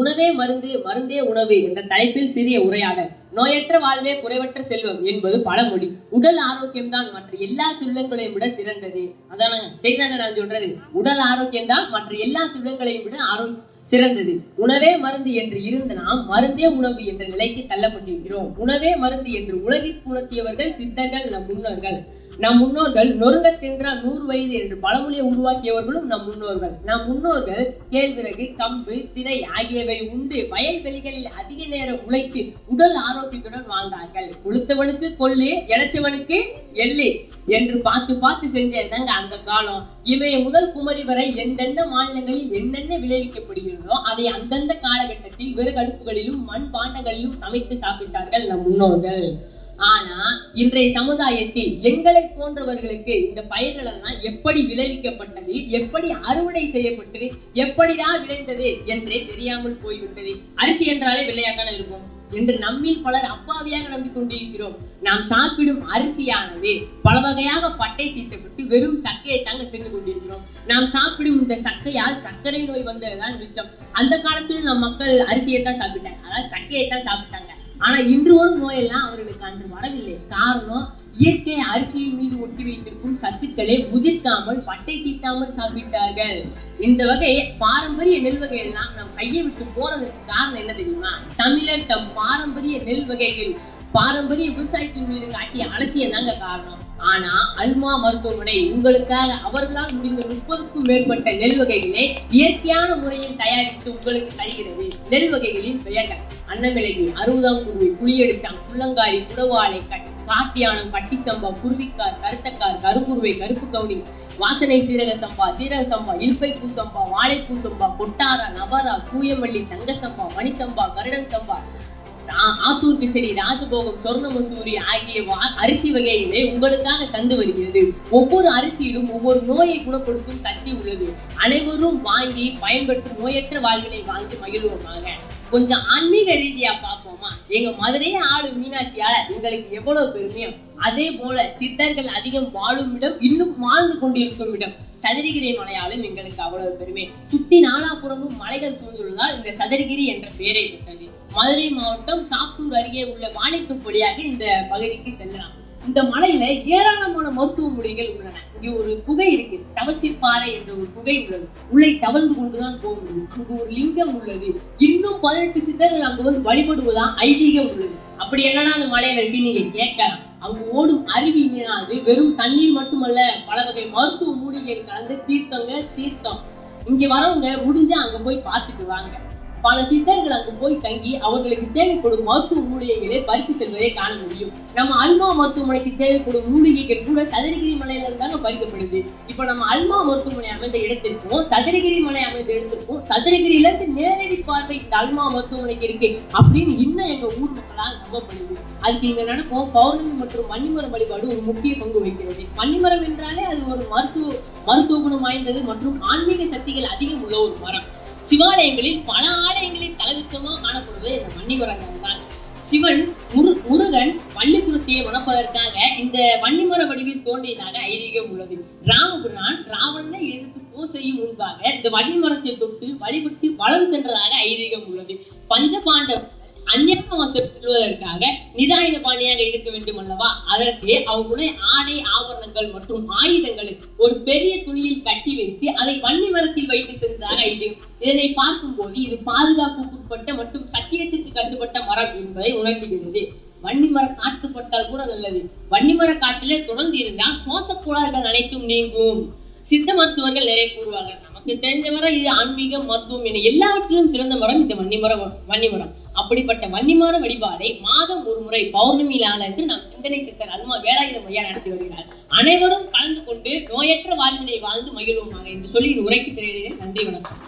உணவே மருந்து மருந்தே உணவு என்ற தலைப்பில் சிறிய உரையாடல் நோயற்ற வாழ்வே குறைவற்ற செல்வம் என்பது பழமொழி உடல் ஆரோக்கியம்தான் மற்ற எல்லா செல்வங்களையும் விட சிறந்தது. அதான சரிதானே நான் சொல்றது. உடல் ஆரோக்கியம்தான் மற்ற எல்லா செல்வங்களையும் விட ஆரோக்கியம் சிறந்தது. உணவே மருந்து என்று இருந்த நாம் மருந்தே உணவு என்ற நிலைக்கு தள்ளப்பட்டிருக்கிறோம். உணவே மருந்து என்று உலகிற்கு உணர்த்தியவர்கள் சித்தர்கள் நம் முன்னோர்கள். நம் முன்னோர்கள் நொறுங்க தின்றா நூறு வயது என்று பழமொழியை உருவாக்கியவர்களும் நம் முன்னோர்கள். நம் முன்னோர்கள் கேழ்விறகு கம்பு திணை ஆகியவை உண்டு. வயல்வெளிகளில் அதிக நேரம் உழைத்து உடல் ஆரோக்கியத்துடன் வாழ்ந்தார்கள். கொளுத்தவனுக்கு கொள்ளு இளைச்சவனுக்கு எள்ளு என்று பார்த்து பார்த்து செஞ்சதுதாங்க அந்த காலம்? இவைய முதல் குமரி வரை எந்தெந்த மாநிலங்களில் என்னென்ன விளைவிக்கப்படுகிறதோ அதை அந்தந்த காலகட்டத்தில் விறகடுப்புகளிலும் மண் பாண்டங்களிலும் சமைத்து சாப்பிட்டார்கள் நம் முன்னோர்கள். ஆனா இன்றைய சமுதாயத்தில் எங்களை போன்றவர்களுக்கு இந்த பயிர்கள் எப்படி விளைவிக்கப்பட்டது எப்படி அறுவடை செய்யப்பட்டது எப்படிதான் விளைந்தது என்றே தெரியாமல் போய்விட்டது. அரிசி என்றாலே வெள்ளையாத்தானே இருக்கும். என்று நம்மில் பலர் அப்பாவியாக நம்பிக்கொண்டிருக்கிறோம் நாம் சாப்பிடும் அரிசியானது பல வகையாக பட்டை தீட்டப்பட்டு வெறும் சக்கையை தாங்க தின்னு கொண்டிருக்கிறோம். நாம் சாப்பிடும் இந்த சக்கையால் சர்க்கரை நோய் வந்ததுதான் மிச்சம். அந்த காலத்திலும் நம் மக்கள் அரிசியை தான் சாப்பிட்டாங்க. அதாவது சக்கையை தான் சாப்பிட்டாங்க. ஆனா இன்று ஒரு நோயெல்லாம் அவர்களுக்கு அன்று வரவில்லை. காரணம் இயற்கை அரிசியின் மீது ஒட்டி வைத்திருக்கும் சத்துக்களை முதிர்க்காமல் பட்டை தீட்டாமல் சாப்பிட்டார்கள். இந்த வகை பாரம்பரிய நெல் வகையெல்லாம் நம் கையை விட்டு போறதற்கு காரணம் என்ன தெரியுமா? தமிழர் தம் பாரம்பரிய நெல் வகைகள் பாரம்பரிய விவசாயத்தின் மீது காட்டிய அலட்சியம் தாங்க காரணம். ஆனா அல்மா மருத்துவமனை உங்களுக்காக அவர்களால் முடிந்த முப்பதுக்கும் மேற்பட்ட நெல் வகைகளை இயற்கையான முறையில் தயாரித்து உங்களுக்கு தருகிறது. நெல் வகைகளின் பெயர்கள் அன்னமிளகி அறுபதாம் குருவி புளியடிச்சான் புள்ளங்காரி குடவாளை காட்டியானம் கட்டி சம்பா குருவிக்கார் கருத்தக்கார் கருங்குருவை கருப்பு கவுனி வாசனை சீரக சம்பா சீரக சம்பா இல்பை பூ சம்பா வாழைப்பூ சம்பா கொட்டாரா நவரா கூயமல்லி தங்க சம்பா மணி சம்பா கருடன் சம்பா ஆத்தூர் கிச்சடி ராஜபோகம் சொர்ணமசூரி ஆகிய வா- அரிசி வகைகளை உங்களுக்காக தந்து வருகிறது. ஒவ்வொரு அரிசியிலும் ஒவ்வொரு நோயை குணப்படுத்தும் சக்தி உள்ளது. அனைவரும் வாங்கி பயன்பெற்று நோயற்ற வாழ்வினை வாங்கி மகிழ்வோமாக. கொஞ்சம் ஆன்மீக ரீதியா பார்ப்போமா? எங்க மதுரையே ஆளு மீனாட்சியால எங்களுக்கு எவ்வளவு பெருமையும் அதே போல சித்தர்கள் அதிகம் வாழும் இடம் இன்னும் வாழ்ந்து கொண்டிருக்கும் இடம். சதுரகிரி மலையாலும் எங்களுக்கு அவ்வளவு பெருமை. சுத்தி நாலாபுறமும் மலைகள் சூழ்ந்துள்ளதால் இந்த சதுரகிரி என்ற பெயரை பெற்றது. மதுரை மாவட்டம் சாத்தூர் அருகே உள்ள வாழைக்கும் வழியாக இந்த பகுதிக்கு செல்லலாம். இந்த மலையில ஏராளமான மருத்துவ முறைகள் உள்ளன. இங்க ஒரு குகை இருக்கு. தவசிப்பாறை என்ற ஒரு குகை உள்ளது. உள்ளே தவழ்ந்து கொண்டுதான் போக முடியும். அங்கு ஒரு லிங்கம் உள்ளது. இன்னும் பதினெட்டு சித்தர்கள் அங்கு வந்து வழிபடுவதா ஐதீகம் உள்ளது. அப்படி என்னடா அந்த மலையில இருக்கு? நீங்க கேட்கலாம். அங்கு ஓடும் அருவியினாது வெறும் தண்ணீர் மட்டுமல்ல பல வகை மருத்துவ மூலிகைகள் கலந்து தீர்த்தங்க தீர்த்தம். இங்க வரவங்க முடிஞ்சா அங்க போய் பார்த்துட்டு வாங்க. பல சித்தர்கள் அங்கு போய் தங்கி அவர்களுக்கு தேவைப்படும் மருத்துவ மூலிகைகளை பறித்து செல்வதை காண முடியும். நம்ம அல்மா மருத்துவமனைக்கு தேவைப்படும் மூலிகைகள் கூட சதுரகிரி மலையில இருந்தாங்க பறிக்கப்படுது. இப்ப நம்ம அல்மா மருத்துவமனை அமைந்த இடத்திற்கும் சதுரகிரி மலை அமைந்த இடத்திற்கும் சதுரகிரியில இருந்து நேரடி பார்வை இந்த அல்மா மருத்துவமனைக்கு இருக்கு அப்படின்னு இன்னும் எங்க ஊர் மக்களால் நம்பப்படுது. அதுக்கு இங்க நடக்கும் பௌர்ணமி மற்றும் வன்னிமரம் வழிபாடு ஒரு முக்கிய பங்கு வகிக்கிறது. வன்னிமரம் என்றாலே அது ஒரு மருத்துவ மருத்துவ குணம் வாய்ந்தது மற்றும் ஆன்மீக சக்திகள் அதிகம் உள்ள ஒரு மரம். சிவாலயங்களில் பல ஆலயங்களில் தலவிச்சமா காணப்படுவது இந்த வன்னிமரங்கள் தான் சிவன் முரு முருகன் பள்ளிக்குளத்தையை மணப்பதற்காக இந்த வன்னிமர வடிவில் தோன்றியதாக ஐதீகம் உள்ளது. ராமபுரான் ராவணனை எதிர்த்து போர் செய்யும் முன்பாக இந்த வன்னிமரத்தை தொட்டு வழிபட்டு வளம் சென்றதாக ஐதீகம் உள்ளது. பஞ்சபாண்டவ் அந்நியாவசம் செல்வதற்காக நிதாயுத பாணியாக இருக்க வேண்டும் அல்லவா அதற்கு அவர்களுடைய ஆடை ஆபரணங்கள் மற்றும் ஆயுதங்களை ஒரு பெரிய அதை மரத்தில் வைத்து சென்றார் ஐதீகம் இதனை பார்க்கும்போது இது பாதுகாப்புக்குட்பட்ட மற்றும் சத்தியத்திற்கு கட்டுப்பட்ட மரம் என்பதை உணர்த்துகிறது. வன்னிமர காற்றுப்பட்டால் கூட நல்லது. வன்னிமர காட்டிலே தொடர்ந்து இருந்தால் சுவாச கோளாறுகள் அனைத்தும் நீங்கும். சித்த மருத்துவர்கள் நிறைய கூறுவாங்க நமக்கு தெரிஞ்சவரை இது ஆன்மீகம் மருத்துவம் என எல்லாவற்றிலும் சிறந்த மரம் இந்த வன்னிமரம் வன்னிமரம். அப்படிப்பட்ட வன்னிமர வழிபாடை மாதம் ஒரு முறை பௌர்ணமி நாளன்று நாம் சிந்தனை சித்தர் அல்மா வேலாயுதம் ஐயா நடத்தி வருகிறார். அனைவரும் கலந்து கொண்டு நோயற்ற வாழ்வினை வாழ்ந்து மகிழ்வோமாக என்று சொல்லி உரைக்கு தெரிகிறேன் நன்றி வணக்கம்.